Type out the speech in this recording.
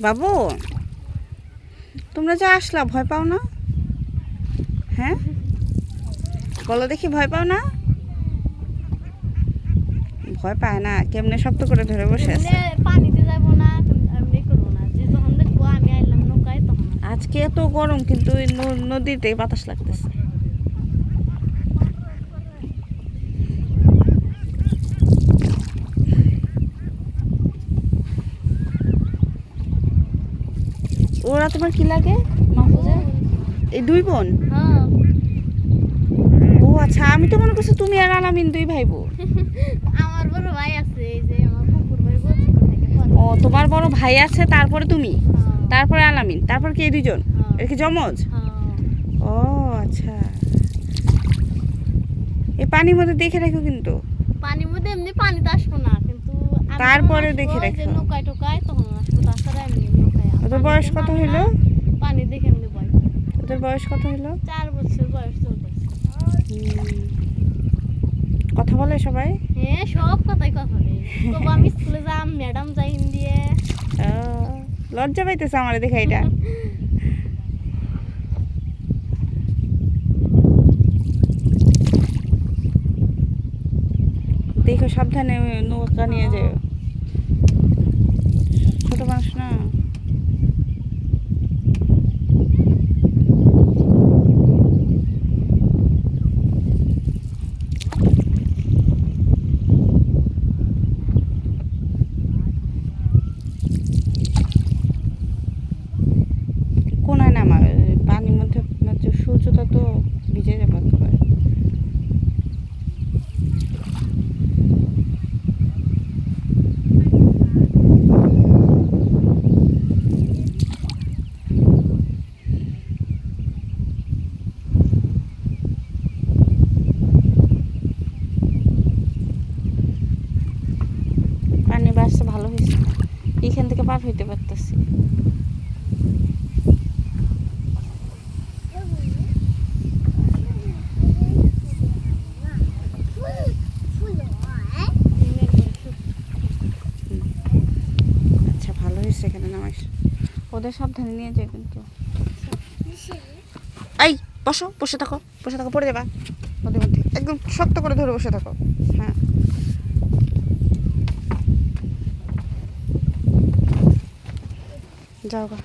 বাবু তোমরা যে আসলা ভয় পাও না? হ্যাঁ? বলো দেখি ভয় পাও না? ভয় পায় না কেমনে শক্ত করে ধরে বসে আছে? পানিতে যাব না আজকে এত গরম কিন্তু নদীতে বাতাস লাগতেছে। ওরা তোমার কি লাগে? মাহফুজা এই দুই বোন? হ্যাঁ ও আচ্ছা আমি তো মনে করছি তুমি আর আলামিন দুই ভাই বোন আমার বড় ভাই আছে এই যে আমার কুকুর ভাই ও তোমার বড় ভাই আছে তারপরে তুমি? হ্যাঁ, তারপরে আলামিন তারপর কে হ্যাঁ, এর কি জমজ হ্যাঁ। ও আচ্ছা। এই পানির মধ্যে দেখে রাখো কিন্তু। পানির মধ্যে এমনি পানিতে আসব না কিন্তু তারপরে দেখে রেখো। নৌকায় টোকায় তখন আসব তাছাড়া এমনি পানিতে বয়স কত না, পানি দেখে এমনি ভয় ওদের বয়স কত হলো চার বছর বয়স চলতেছে। কথা বলে সবাই? হ্যাঁ সব কথাই কথা নেই তবু আমি স্কুলে যাম ম্যাডাম যাই আহ, লজ্জা পাইতেছে আমার দেখে এটা। দেখো সাবধানে নৌকা নিয়ে যাও। ছোট মানুষ না কোনায় নামা পানির মধ্যে আপনার যে সূর্যটা হয়েছে এখান থেকে পার হইতে পারতেছি। এখানে নামাইস। ওদের সাবধানে নিয়ে যায় কিন্তু। এই বসো বসে থাকো বসে থাকো পড়ে যাবা। ওদের মধ্যে। একদম শক্ত করে ধরে বসে থাকো। হ্যাঁ। যাও গা।